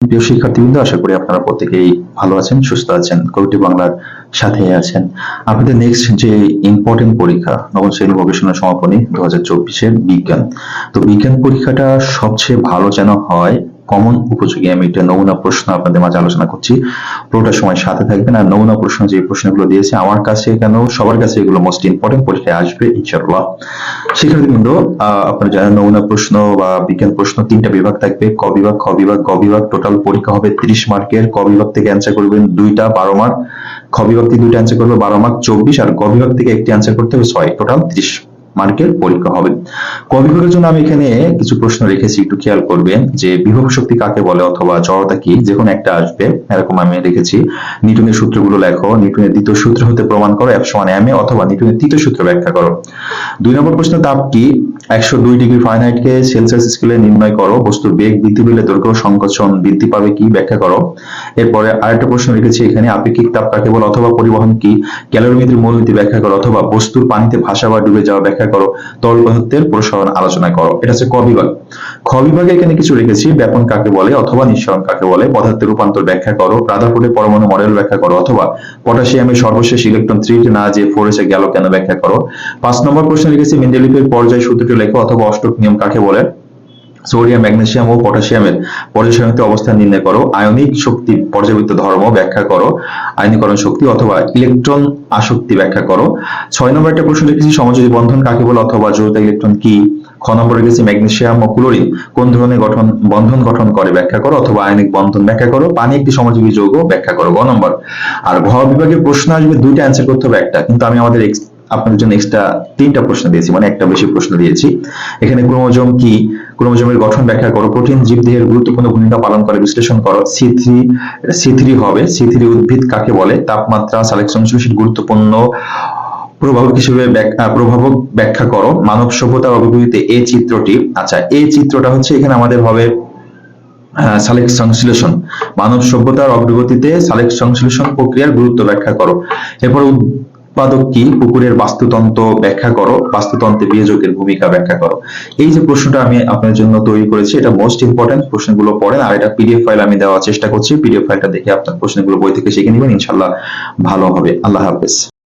প্রিয় শিক্ষার্থীবৃন্দ, আশা করি আপনারা প্রত্যেকেই ভালো আছেন, সুস্থ আছেন, কবিটি বাংলার সাথে আছেন। আপনাদের নেক্সট যে ইম্পর্টেন্ট পরীক্ষা, নবম শ্রেণি গবেষণা সমাপনী দু হাজার চব্বিশের বিজ্ঞান। তো বিজ্ঞান পরীক্ষাটা সবচেয়ে ভালো যেন হয় কমন উপযোগী। আমি একটা নমুনা প্রশ্ন আপনাদের মাঝে আলোচনা করছি। পুরোটা সময় সাথে থাকবেন আর নমুনা প্রশ্ন যে প্রশ্নগুলো দিয়েছে আমার কাছে কেন সবার কাছে এগুলো মোস্ট ইম্পর্টেন্ট পরীক্ষায় আসবে ইনশাআল্লাহ। আহ, আপনারা জানেন নমুনা প্রশ্ন বা বিজ্ঞান প্রশ্ন তিনটা বিভাগ থাকবে। ক বিভাগ খ বিভাগ গ বিভাগ টোটাল পরীক্ষা হবে ত্রিশ মার্কের। ক বিভাগ থেকে অ্যান্সার করবেন দুইটা বারো মার্ক। খ বিভাগ থেকে দুইটা অ্যান্সার করবে বারো মার্ক চব্বিশ। আর গ বিভাগ থেকে একটি অ্যান্সার করতে হবে ছয়। টোটাল ত্রিশ। মার্কের পরীক্ষা হবে। ক বিভাগের জন্য আমি এখানে কিছু প্রশ্ন রেখেছি, একটু খেয়াল করবেন যে বিভব শক্তি কাকে বলে অথবা জড়তা কি, যে কোনো একটা আসবে। এরকম আমি রেখেছি নিউটনের সূত্রগুলো লেখো, নিউটনের দ্বিতীয় সূত্র হতে প্রমাণ করো এফ সমান এম এ অথবা নিউটনের তৃতীয় সূত্র ব্যাখ্যা করো। দুই নম্বর প্রশ্ন তাপ কি? একশো দুই ডিগ্রি ফারেনহাইট কে সেলসিয়াস স্কেলে নির্ণয় করো, বস্তুর বেগ বৃদ্ধি পেলে দৈর্ঘ্য সংকোচন বৃদ্ধি পাবে কি ব্যাখ্যা করো। এরপরে আরেকটা প্রশ্ন রেখেছি এখানে, আপেক্ষিক তাপ কাকে বলে অথবা পরিবহন কি? ক্যালোরিমিত্রের মূলনীতি ব্যাখ্যা করো অথবা বস্তুর পানিতে ভাসা বা ডুবে যাওয়া ব্যাখ্যা করো তরল পদার্থের প্রসারণ আলোচনা করো। এটা হচ্ছে ক বিভাগ। খ বিভাগে এখানে কিছু রেখেছি, ব্যাপন কাকে বলে অথবা নিঃসরণ কাকে বলে, পদার্থের রূপান্তর ব্যাখ্যা করো রাদারফোর্ডের পরমাণু মডেল ব্যাখ্যা করো, অথবা পটাশিয়ামের সর্বশেষ ইলেকট্রন থ্রি না যে ফোর এসে গেল কেন ব্যাখ্যা করো। পাঁচ নম্বর প্রশ্ন লিখেছি মেন্ডেলিফের পর্যায় সূত্রটি লেখো অথবা অষ্টক নিয়ম কাকে বলে? সোডিয়াম, ম্যাগনেসিয়াম ও পটাশিয়ামের পর্যায়সারণীতে অবস্থান নির্ণয় করো। আয়নিক শক্তি পর্যাবৃত্ত ধর্ম ব্যাখ্যা করো। আয়নীকরণ শক্তি অথবা ইলেকট্রন আসক্তি ব্যাখ্যা করো। ছয় নম্বর একটা প্রশ্ন লিখেছি সমযোজী বন্ধন কাকে বলে অথবা জড়িত ইলেকট্রন কি? খ নম্বর লিখেছি ম্যাগনেসিয়াম ও ক্লোরিন কোন ধরনের গঠন, বন্ধন গঠন করে ব্যাখ্যা করো অথবা আয়নিক বন্ধন ব্যাখ্যা করো। পানি একটি সমযোজী যৌগ ব্যাখ্যা করো, গ নম্বর। আর ঘ বিভাগের প্রশ্ন আসবে, দুইটা অ্যান্সার করতে হবে একটা, কিন্তু আমি আমাদের আপনাদের জন্য এক্সট্রা তিনটা প্রশ্ন দিয়েছি মানে একটা বেশি প্রশ্ন দিয়েছি। এখানে ক্রোমোজোম কি? ক্রোমোজোমের গঠন ব্যাখ্যা করো। প্রোটিন জীবদেহের গুরুত্বপূর্ণ ভূমিকা পালন করে, বিশ্লেষণ করো। সি থ্রি সি থ্রি হবে। সি থ্রি উদ্ভিদ কাকে বলে? তাপমাত্রা সালেক সংশ্লেষের গুরুত্বপূর্ণ প্রভাবক হিসেবে প্রভাবক ব্যাখ্যা করো। মানব সভ্যতার অভিভূতিতে এই চিত্রটি আচ্ছা এই চিত্রটা হচ্ছে এখানে আমাদের হবে সালেক সংশ্লেষণ। মানব সভ্যতার অগ্রগতিতে সালেক সংশ্লেষণ প্রক্রিয়ার গুরুত্ব ব্যাখ্যা করো। এরপর উৎপাদক কি? পুকুরের বাস্তুতন্ত্র ব্যাখ্যা করো। বাস্তুতন্ত্রে বিয়োজকের ভূমিকা ব্যাখ্যা করো। এই যে প্রশ্নটা আমি আপনার জন্য তৈরি করেছি, এটা মোস্ট ইম্পর্টেন্ট প্রশ্নগুলো পড়েন, আর এটা পিডিএফ ফাইল আমি দেওয়ার চেষ্টা করছি। পিডিএফ ফাইলটা দেখে আপনার প্রশ্নগুলো বই থেকে শিখে নেবেন ইনশাল্লাহ ভালো হবে। আল্লাহ হাফেজ।